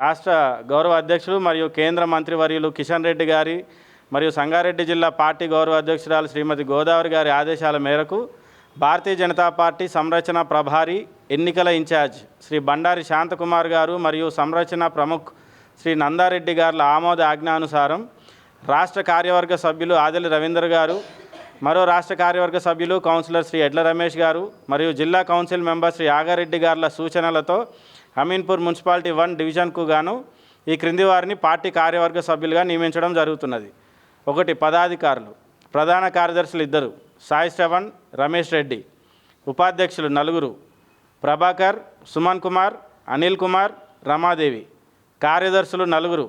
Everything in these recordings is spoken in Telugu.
రాష్ట్ర గౌరవ అధ్యక్షులు మరియు కేంద్ర మంత్రివర్యులు కిషన్ రెడ్డి గారి మరియు సంగారెడ్డి జిల్లా పార్టీ గౌరవ అధ్యక్షురాలు శ్రీమతి గోదావరి గారి ఆదేశాల మేరకు భారతీయ జనతా పార్టీ సంరచన ప్రభారి ఎన్నికల ఇన్ఛార్జ్ శ్రీ బండారి శాంతకుమార్ గారు మరియు సంరచన ప్రముఖ్ శ్రీ నందారెడ్డి గారుల ఆమోద ఆజ్ఞానుసారం రాష్ట్ర కార్యవర్గ సభ్యులు ఆదిలి రవీందర్ గారు మరో రాష్ట్ర కార్యవర్గ సభ్యులు కౌన్సిలర్ శ్రీ ఎడ్ల రమేష్ గారు మరియు జిల్లా కౌన్సిల్ మెంబర్ శ్రీ ఆగారెడ్డి గారుల సూచనలతో అమీన్పూర్ మున్సిపాలిటీ వన్ డివిజన్కు గాను ఈ క్రింది వారిని పార్టీ కార్యవర్గ సభ్యులుగా నియమించడం జరుగుతున్నది. ఒకటి పదాధికారులు ప్రధాన కార్యదర్శులు ఇద్దరు సాయి శ్రవణ్ రమేష్ రెడ్డి. ఉపాధ్యక్షులు నలుగురు ప్రభాకర్ సుమన్ కుమార్ అనిల్ కుమార్ రమాదేవి. కార్యదర్శులు నలుగురు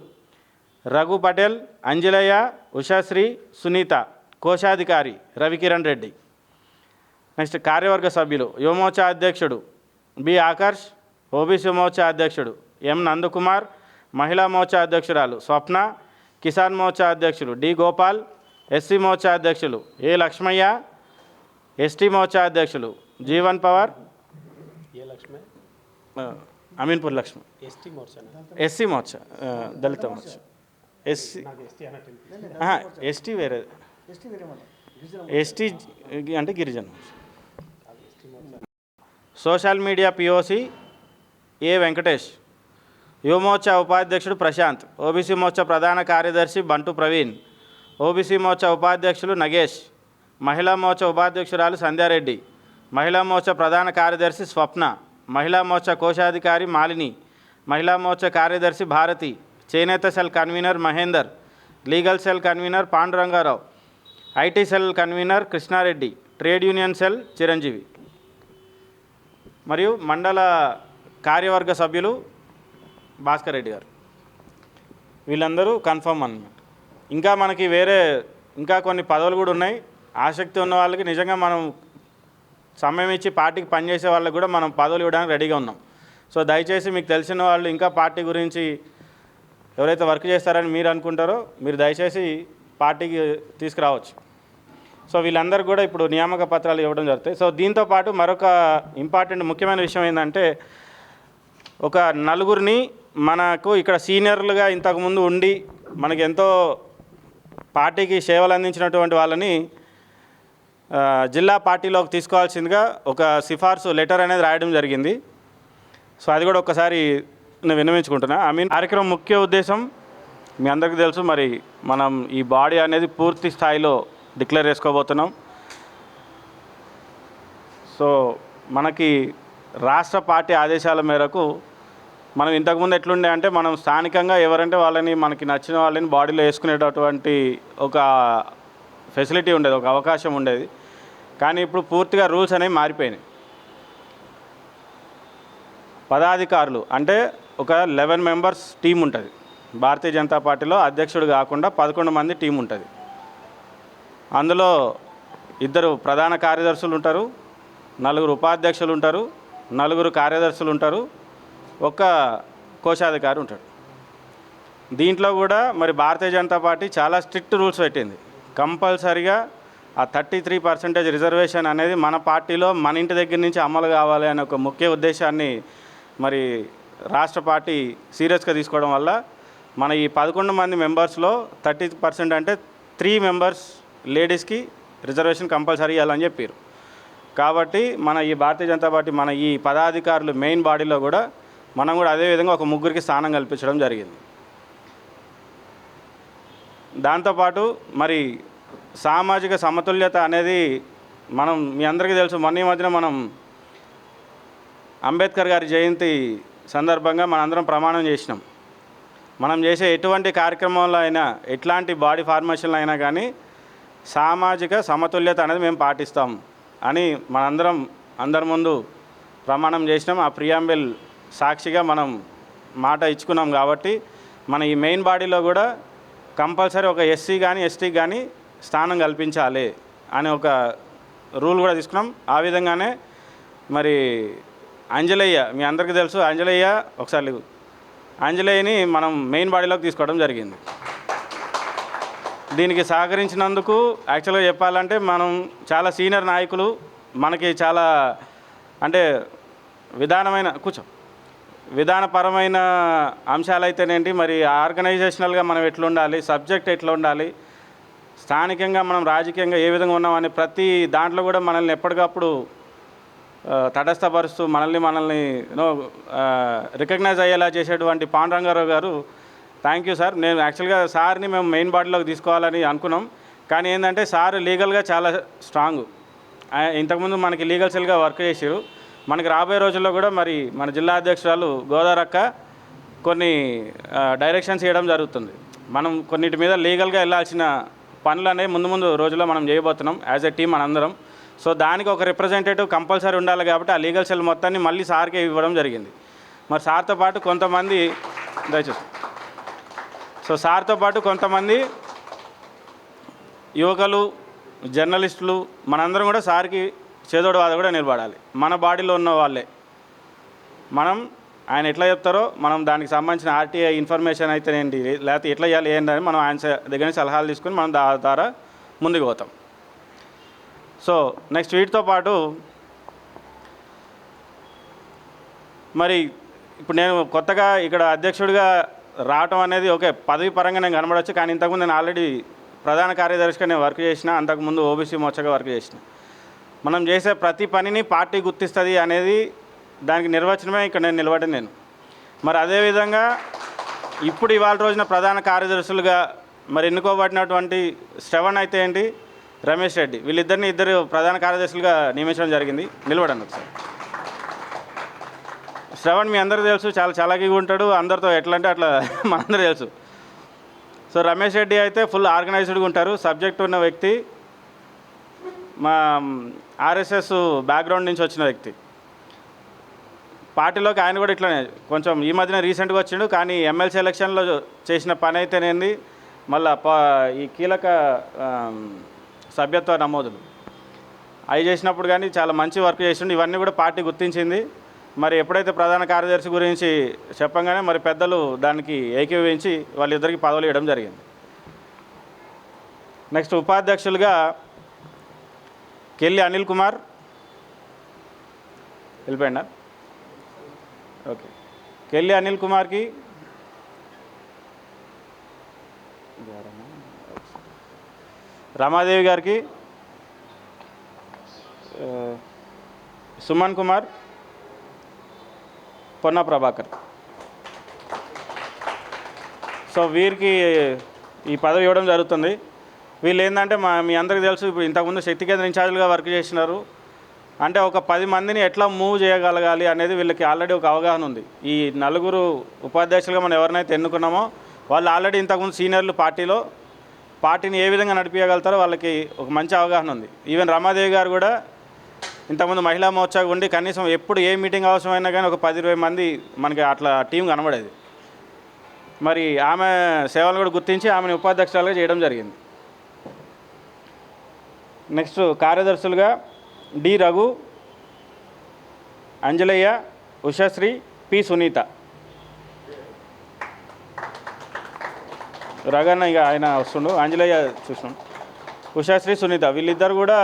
రఘు పటేల్ అంజలయ్య ఉషాశ్రీ సునీత కోశాధికారి రవికిరణ్ రెడ్డి. నెక్స్ట్ కార్యవర్గ సభ్యులు యువమోర్చా అధ్యక్షుడు బి ఆకర్ష్ ఓబీసీ మోర్చా అధ్యక్షుడు ఎం నందకుమార్ మహిళా మోర్చా అధ్యక్షురాలు స్వప్న కిసాన్ మోర్చా అధ్యక్షులు డి గోపాల్ ఎస్సీ మోర్చా అధ్యక్షులు ఏ లక్ష్మయ్య ఎస్టీ మోర్చా అధ్యక్షులు జీవన్ పవార్ ఏ లక్ష్మి ఆ, అమీన్పూర్ లక్ష్మి. ఎస్టీ మోర్చా ఎస్సీ మోర్చా దళిత మోర్చా. ఎస్సీ. ఎస్టీ వేరే. ఎస్టీ అంటే గిరిజన social media POC A Venkatesh? Yuva Morcha ఉపాధ్యక్షుడు ప్రశాంత్ ఓబీసీ మోర్చా ప్రధాన కార్యదర్శి బంటు ప్రవీణ్ ఓబీసీ మోర్చా ఉపాధ్యక్షులు నగేష్ మహిళా మోర్చా ఉపాధ్యక్షురాలు సంధ్యారెడ్డి మహిళా మోర్చా ప్రధాన కార్యదర్శి స్వప్న మహిళా మోర్చా కోశాధికారి మాలిని మహిళా మోర్చా కార్యదర్శి భారతి చేనేత cell convener Mahender legal cell convener Panduranga Rao IT cell convener Krishna Reddy trade union cell Chiranjeevi. మరియు మండల కార్యవర్గ సభ్యులు భాస్కర్ రెడ్డి గారు. వీళ్ళందరూ కన్ఫర్మ్ అనమాట ఇంకా మనకి వేరే ఇంకా కొన్ని పదవులు కూడా ఉన్నాయి. ఆసక్తి ఉన్న వాళ్ళకి నిజంగా మనం సమయం ఇచ్చి పార్టీకి పనిచేసే వాళ్ళకి కూడా మనం పదవులు ఇవ్వడానికి రెడీగా ఉన్నాం. సో దయచేసి మీకు తెలిసిన వాళ్ళు ఇంకా పార్టీ గురించి ఎవరైతే వర్క్ చేస్తారని మీరు అనుకుంటారో మీరు దయచేసి పార్టీకి తీసుకురావచ్చు. సో వీళ్ళందరూ కూడా ఇప్పుడు నియామక పత్రాలు ఇవ్వడం జరుగుతాయి. సో దీంతో పాటు మరొక ఇంపార్టెంట్ ముఖ్యమైన విషయం ఏంటంటే ఒక నలుగురిని మనకు ఇక్కడ సీనియర్లుగా ఇంతకుముందు ఉండి మనకి ఎంతో పార్టీకి సేవలు అందించినటువంటి వాళ్ళని జిల్లా పార్టీలోకి తీసుకోవాల్సిందిగా ఒక సిఫార్సు లెటర్ అనేది రాయడం జరిగింది. సో అది కూడా ఒకసారి నేను విన్నవించుకుంటున్నా. ఐ మీన్ కార్యక్రమం ముఖ్య ఉద్దేశం మీ అందరికీ తెలుసు మరి మనం ఈ బాడీ అనేది పూర్తి స్థాయిలో డిక్లేర్ చేసుకోబోతున్నాం. సో మనకి రాష్ట్ర పార్టీ ఆదేశాల మేరకు మనం ఇంతకుముందు ఎట్లుండే అంటే మనం స్థానికంగా ఎవరంటే వాళ్ళని మనకి నచ్చిన వాళ్ళని బాడీలో వేసుకునేటటువంటి ఒక ఫెసిలిటీ ఉండేది ఒక అవకాశం ఉండేది. కానీ ఇప్పుడు పూర్తిగా రూల్స్ అనేవి మారిపోయినాయి. పదాధికారులు అంటే ఒక లెవెన్ మెంబర్స్ టీం ఉంటుంది. భారతీయ జనతా పార్టీలో అధ్యక్షుడు కాకుండా పదకొండు మంది టీం ఉంటుంది. అందులో ఇద్దరు ప్రధాన కార్యదర్శులు ఉంటారు నలుగురు ఉపాధ్యక్షులు ఉంటారు నలుగురు కార్యదర్శులు ఉంటారు ఒక కోశాధికారి ఉంటాడు. దీంట్లో కూడా మరి భారతీయ జనతా పార్టీ చాలా స్ట్రిక్ట్ రూల్స్ పెట్టింది. కంపల్సరిగా ఆ థర్టీ త్రీ పర్సెంటేజ్ రిజర్వేషన్ అనేది మన పార్టీలో మన ఇంటి దగ్గర నుంచి అమలు కావాలి అనే ఒక ముఖ్య ఉద్దేశాన్ని మరి రాష్ట్ర పార్టీ సీరియస్గా తీసుకోవడం వల్ల మన ఈ పదకొండు మంది మెంబర్స్లో థర్టీ పర్సెంట్ అంటే త్రీ మెంబర్స్ లేడీస్కి రిజర్వేషన్ కంపల్సరీ ఇవ్వాలని చెప్పారు. కాబట్టి మన ఈ భారతీయ జనతా పార్టీ మన ఈ పదాధికారులు మెయిన్ బాడీలో కూడా మనం కూడా అదే విధంగా ఒక ముగ్గురికి స్థానం కల్పించడం జరిగింది. దాంతోపాటు మరి సామాజిక సమతుల్యత అనేది మనం మీ అందరికీ తెలుసు మొన్న ఈ మధ్యన మనం అంబేద్కర్ గారి జయంతి సందర్భంగా మనందరం ప్రమాణం చేసినాం. మనం చేసే ఎటువంటి కార్యక్రమంలో అయినా ఎట్లాంటి బాడీ ఫార్మేషన్లో అయినా కానీ సామాజిక సమతుల్యత అనేది మేము పాటిస్తాం అని మనందరం అందరి ముందు ప్రమాణం చేసినాం. ఆ ప్రియాంబిల్ సాక్షిగా మనం మాట ఇచ్చుకున్నాం కాబట్టి మన ఈ మెయిన్ బాడీలో కూడా కంపల్సరీ ఒక ఎస్సీ కానీ ఎస్టీ కానీ స్థానం కల్పించాలి అనే ఒక రూల్ కూడా తీసుకున్నాం ఆ విధంగానే మరి అంజలయ్య మీ అందరికీ తెలుసు అంజలయ్య ఒకసారి లేవు. అంజలయ్యని మనం మెయిన్ బాడీలోకి తీసుకోవడం జరిగింది దీనికి సహకరించినందుకు యాక్చువల్గా చెప్పాలంటే మనం చాలా సీనియర్ నాయకులు మనకి చాలా అంటే విధానమైన కూర్చో విధానపరమైన అంశాలు అయితేనేంటి మరి ఆర్గనైజేషనల్గా మనం ఎట్లా ఉండాలి సబ్జెక్ట్ ఎట్లా ఉండాలి స్థానికంగా మనం రాజకీయంగా ఏ విధంగా ఉన్నామని ప్రతి దాంట్లో కూడా మనల్ని ఎప్పటికప్పుడు తటస్థపరుస్తూ మనల్ని మనల్ని యూనో రికగ్నైజ్ అయ్యేలా చేసేటువంటి పాండురంగారావు గారు థ్యాంక్ యూ సార్. నేను యాక్చువల్గా సార్ని మేము మెయిన్ బాడీలోకి తీసుకోవాలని అనుకున్నాం. కానీ ఏంటంటే సార్ లీగల్గా చాలా స్ట్రాంగ్. ఇంతకుముందు మనకి లీగల్ సెల్గా వర్క్ చేసారు. మనకి రాబోయే రోజుల్లో కూడా మరి మన జిల్లా అధ్యక్షురాలు గోదారక్క కొన్ని డైరెక్షన్స్ ఇవ్వడం జరుగుతుంది. మనం కొన్నిటి మీద లీగల్గా వెళ్ళాల్సిన పనులు అనేవి ముందు ముందు రోజుల్లో మనం చేయబోతున్నాం యాజ్ ఎ టీం మనందరం. సో దానికి ఒక రిప్రజెంటేటివ్ కంపల్సరీ ఉండాలి కాబట్టి ఆ లీగల్ సెల్ మొత్తాన్ని మళ్ళీ సార్కే ఇవ్వడం జరిగింది. మరి సార్తో పాటు కొంతమంది దయచేసి. సో సార్తో పాటు కొంతమంది యువకులు జర్నలిస్టులు మనందరం కూడా సార్కి చేదోడు వాద కూడా నిలబడాలి. మన బాడీలో ఉన్న వాళ్ళే. మనం ఆయన ఎట్లా చెప్తారో మనం దానికి సంబంధించిన ఆర్టీఐ ఇన్ఫర్మేషన్ అయితే ఏంటి లేకపోతే ఎట్లా చేయాలి ఏంటని మనం ఆయన దగ్గర సలహాలు తీసుకుని మనం దా ద్వారా ముందుకు పోతాం. సో నెక్స్ట్ వీటితో పాటు మరి ఇప్పుడు నేను కొత్తగా ఇక్కడ అధ్యక్షుడిగా రావటం అనేది ఓకే పదవి పరంగా నేను కనబడవచ్చు కానీ ఇంతకుముందు నేను ఆల్రెడీ ప్రధాన కార్యదర్శిగా నేను వర్క్ చేసిన అంతకుముందు ఓబీసీ మోర్చగా వర్క్ చేసిన. మనం చేసే ప్రతి పనిని పార్టీ గుర్తిస్తుంది అనేది దానికి నిర్వచనమే ఇక్కడ నేను నిలబడి నేను. మరి అదేవిధంగా ఇప్పుడు ఇవాళ రోజున ప్రధాన కార్యదర్శులుగా మరి ఎన్నుకోబడినటువంటి శ్రవణ్ అయితే ఏంటి? రమేష్ రెడ్డి. వీళ్ళిద్దరిని ఇద్దరు ప్రధాన కార్యదర్శులుగా నియమించడం జరిగింది. నిలబడండి ఒకసారి. శ్రవణ్ మీ అందరూ తెలుసు చాలా చలాకీగా ఉంటాడు. అందరితో ఎట్లా అంటే అట్లా మనందరూ తెలుసు. సో రమేష్ రెడ్డి అయితే ఫుల్ ఆర్గనైజ్డ్గా ఉంటారు. సబ్జెక్ట్ ఉన్న వ్యక్తి మా ఆర్ఎస్ఎస్ బ్యాక్గ్రౌండ్ నుంచి వచ్చిన వ్యక్తి. పార్టీలోకి ఆయన కూడా ఇట్లానే కొంచెం ఈ మధ్యన రీసెంట్గా వచ్చిండు కానీ ఎమ్మెల్సీ ఎలక్షన్లో చేసిన పని అయితేనేంది మళ్ళా ప ఈ కీలక సభ్యత్వ నమోదులు. అవి చేసినప్పుడు కానీ చాలా మంచి వర్క్ చేసిండు ఇవన్నీ కూడా పార్టీ గుర్తించింది. మరి ఎప్పుడైతే ప్రధాన కార్యదర్శి గురించి చెప్పంగానే మరి పెద్దలు దానికి ఏకీభవించి వాళ్ళిద్దరికి పదవులు ఇవ్వడం జరిగింది. నెక్స్ట్ ఉపాధ్యక్షులుగా కెళ్ళి అనిల్ కుమార్. వెళ్ళిపోయిందా ఓకే. కెళ్ళి అనిల్ కుమార్కి. రమాదేవి గారికి. సుమన్ కుమార్. పొన్న ప్రభాకర్. సో వీరికి ఈ పదవి ఇవ్వడం జరుగుతుంది. వీళ్ళు ఏంటంటే మా మీ అందరికీ తెలుసు ఇప్పుడు ఇంతకుముందు శక్తి కేంద్ర ఇన్ఛార్జ్లుగా వర్క్ చేసినారు. అంటే ఒక పది మందిని ఎట్లా మూవ్ చేయగలగాలి అనేది వీళ్ళకి ఆల్రెడీ ఒక అవగాహన ఉంది. ఈ నలుగురు ఉపాధ్యక్షులుగా మనం ఎవరినైతే ఎన్నుకున్నామో వాళ్ళు ఆల్రెడీ ఇంతకుముందు సీనియర్లు పార్టీలో పార్టీని ఏ విధంగా నడిపించగలుగుతారో వాళ్ళకి ఒక మంచి అవగాహన ఉంది. ఈవెన్ రమాదేవి గారు కూడా ఇంతకుముందు మహిళా మోర్చా ఉండి కనీసం ఎప్పుడు ఏ మీటింగ్ అవసరమైనా కానీ ఒక పది ఇరవై మంది మనకి అట్లా టీం కనబడేది. మరి ఆమె సేవలు కూడా గుర్తించి ఆమెను ఉపాధ్యక్షురాలుగా చేయడం జరిగింది. నెక్స్ట్ కార్యదర్శులుగా డి రఘు అంజలయ్య ఉషశ్రీ పి సునీత. రగన్న ఇక ఆయన వస్తుండు అంజలయ్య చూసినాం. ఉషాశ్రీ సునీత వీళ్ళిద్దరు కూడా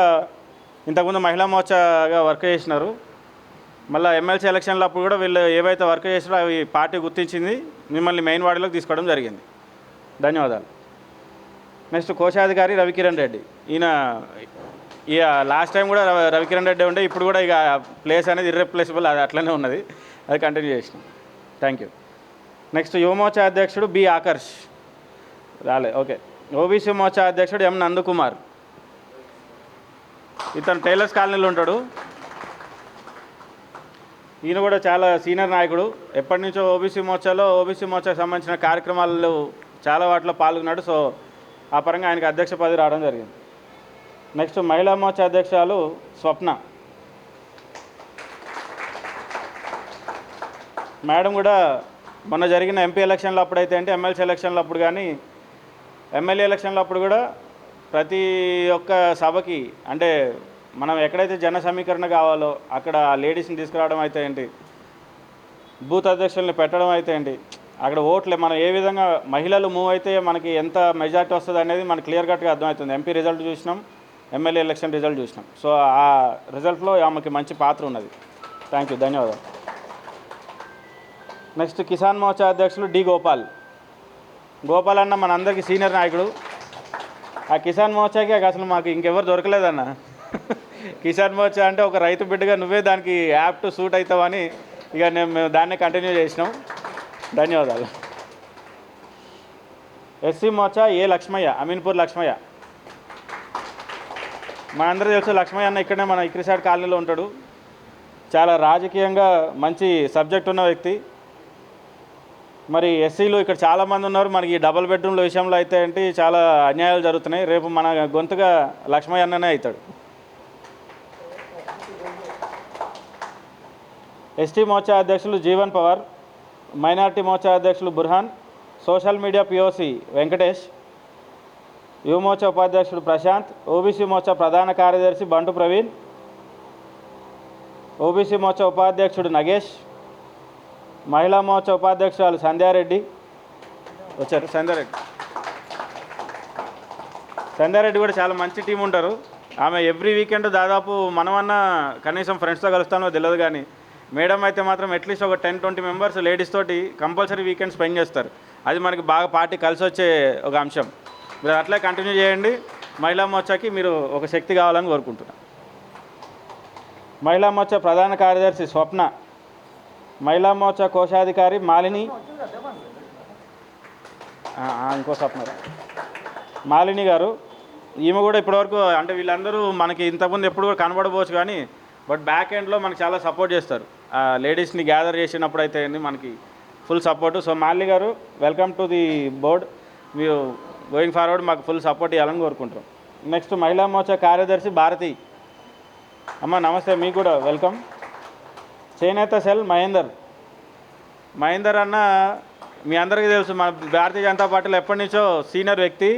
ఇంతకుముందు మహిళా మోర్చాగా వర్క్ చేసినారు. మళ్ళీ ఎమ్మెల్సీ ఎలక్షన్లో అప్పుడు కూడా వీళ్ళు ఏవైతే వర్క్ చేసినారో అవి పార్టీ గుర్తించింది మిమ్మల్ని మెయిన్ వార్డులోకి తీసుకోవడం జరిగింది. ధన్యవాదాలు. నెక్స్ట్ కోశాధికారి రవికిరణ్ రెడ్డి. ఈయన ఇక లాస్ట్ టైం కూడా రవికిరణ్ రెడ్డి ఉండే ఇప్పుడు కూడా ఇక ప్లేస్ అనేది ఇర్రెప్లేసబుల్ అది అట్లనే ఉన్నది. అది కంటిన్యూ చేసినాం. థ్యాంక్ యూ నెక్స్ట్ యువమోర్చా అధ్యక్షుడు బి ఆకర్ష్. రాలే ఓకే ఓబీసీ మోర్చా అధ్యక్షుడు ఎం నందకుమార్. ఇతను టైలర్స్ కాలనీలో ఉంటాడు. ఈయన కూడా చాలా సీనియర్ నాయకుడు. ఎప్పటి నుంచో ఓబీసీ మోర్చాలో ఓబీసీ మోర్చాకు సంబంధించిన కార్యక్రమాల్లో చాలా వాటిలో పాల్గొన్నాడు. సో ఆ పరంగా ఆయనకి అధ్యక్ష పదవి రావడం జరిగింది. నెక్స్ట్ మహిళా మోర్చా అధ్యక్షురాలు స్వప్న. మేడం కూడా మొన్న జరిగిన ఎంపీ ఎలక్షన్లో అప్పుడైతే అంటే ఎమ్మెల్సీ ఎలక్షన్లో అప్పుడు కానీ ఎమ్మెల్యే ఎలక్షన్లో అప్పుడు కూడా ప్రతి ఒక్క సభకి అంటే మనం ఎక్కడైతే జన సమీకరణ కావాలో అక్కడ లేడీస్ని తీసుకురావడం అయితే ఏంటి బూత్ అధ్యక్షుల్ని పెట్టడం అయితే ఏంటి అక్కడ ఓట్లే మనం ఏ విధంగా మహిళలు మూవ్ అయితే మనకి ఎంత మెజార్టీ వస్తుంది అనేది మనకి క్లియర్ కట్గా అర్థమవుతుంది. ఎంపీ రిజల్ట్ చూసినాం. ఎమ్మెల్యే ఎలక్షన్ రిజల్ట్ చూసినాం. సో ఆ రిజల్ట్లో ఆమెకి మంచి పాత్ర ఉన్నది. థ్యాంక్ యూ ధన్యవాదాలు. నెక్స్ట్ కిసాన్ మోర్చా అధ్యక్షులు డి గోపాల్. గోపాల్ అన్న మనందరికీ సీనియర్ నాయకుడు. ఆ కిసాన్ మోర్చాకి అసలు మాకు ఇంకెవరు దొరకలేదన్న. కిసాన్ మోర్చా అంటే ఒక రైతు బిడ్డగా నువ్వే దానికి యాప్ టు సూట్ అవుతావని ఇక నేను మేము దాన్నే కంటిన్యూ చేసినాం. ధన్యవాదాలు. SC Morcha A Lakshmayya Aminpur Lakshmayya? మనందరూ తెలుసు లక్ష్మయ్య అన్న ఇక్కడనే మన ఇక్రిసాడ్ కాలనీలో ఉంటాడు. చాలా రాజకీయంగా మంచి సబ్జెక్ట్ ఉన్న వ్యక్తి. మరి ఎస్సీలు ఇక్కడ చాలామంది ఉన్నారు. మనకి ఈ డబుల్ బెడ్రూమ్ల విషయంలో అయితే ఏంటి చాలా అన్యాయాలు జరుగుతున్నాయి. రేపు మన గొంతుగా లక్ష్మయ్య అన్ననే అవుతాడు. ఎస్టీ మోర్చా అధ్యక్షులు జీవన్ పవార్ మైనార్టీ మోర్చా అధ్యక్షులు Burhan social media POC Venkatesh Yuva Morcha ఉపాధ్యక్షుడు ప్రశాంత్ ఓబీసీ మోర్చా ప్రధాన కార్యదర్శి బంటు ప్రవీణ్ ఓబీసీ మోర్చా ఉపాధ్యక్షుడు నగేష్ మహిళా మోర్చా ఉపాధ్యక్షురాలు సంధ్యారెడ్డి. వచ్చారు. సంధ్యారెడ్డి. సంధ్యారెడ్డి కూడా చాలా మంచి టీం ఉంటారు. ఆమె ఎవ్రీ వీకెండ్ దాదాపు మనమన్నా కనీసం ఫ్రెండ్స్తో కలుస్తానో తెలియదు కానీ మేడం అయితే మాత్రం అట్లీస్ట్ ఒక టెన్ ట్వంటీ మెంబర్స్ లేడీస్ తోటి కంపల్సరీ వీకెండ్ స్పెండ్ చేస్తారు. అది మనకి బాగా పార్టీ కలిసి వచ్చే ఒక అంశం. మీరు అట్లే కంటిన్యూ చేయండి. మహిళా మోర్చాకి మీరు ఒక శక్తి కావాలని కోరుకుంటున్నాను మహిళా మోర్చా ప్రధాన కార్యదర్శి స్వప్న మహిళా మోర్చా కోశాధికారి మాలిని ఇంకో స్వప్న మాలిని గారు ఈమె కూడా ఇప్పటివరకు అంటే వీళ్ళందరూ మనకి ఇంతకుముందు ఎప్పుడు కూడా కనబడవచ్చు కానీ బట్ బ్యాక్ ఎండ్లో మనకి చాలా సపోర్ట్ చేస్తారు. ఆ లేడీస్ని గ్యాదర్ చేసినప్పుడు అయితే మనకి ఫుల్ సపోర్టు సో మాలిని గారు వెల్కమ్ టు ది బోర్డ్ మీరు గోయింగ్ ఫార్వర్డ్ మాకు ఫుల్ సపోర్ట్ ఇవ్వాలని కోరుకుంటున్నాం. నెక్స్ట్ మహిళా మోర్చా కార్యదర్శి భారతి. అమ్మ నమస్తే మీకు కూడా వెల్కమ్ చేనేత సెల్ మహేందర్. మహేందర్ అన్న మీ అందరికీ తెలుసు మన భారతీయ జనతా పార్టీలో ఎప్పటి నుంచో సీనియర్ వ్యక్తి.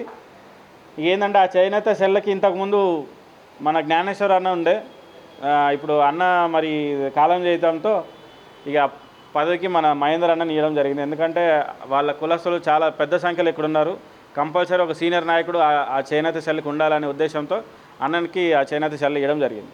ఏంటంటే ఆ చేనేత సెల్లకి ఇంతకుముందు మన జ్ఞానేశ్వర్ అన్న ఉండే. ఇప్పుడు అన్న మరి కాలం చేయడంతో ఇక పదవికి మన మహేందర్ అన్న నీయడం జరిగింది. ఎందుకంటే వాళ్ళ కులస్తులు చాలా పెద్ద సంఖ్యలో ఇక్కడున్నారు కంపల్సరీ ఒక సీనియర్ నాయకుడు ఆ- చేనేత సెల్కి ఉండాలనే ఉద్దేశంతో అన్నకి ఆ చేనేత సెల్ ఇవ్వడం జరిగింది.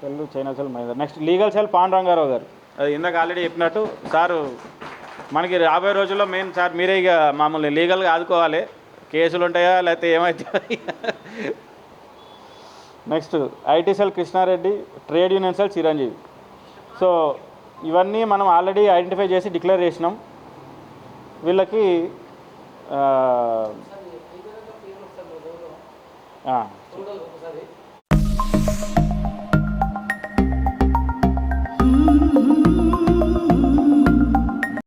Cell China cell Mahender next legal cell Panduranga Rao గారు. అది ఇందాక ఆల్రెడీ చెప్పినట్టు సారు మనకి రాబోయే రోజుల్లో మెయిన్ సార్ మీరే ఇక మమ్మల్ని లీగల్గా ఆదుకోవాలి. కేసులు ఉంటాయా లేకపోతే ఏమవుతాయా next IT cell Krishna Reddy trade union cell Chiranjeevi. So ఇవన్నీ మనం ఆల్రెడీ ఐడెంటిఫై చేసి డిక్లేర్ చేసినాం. వీళ్ళకి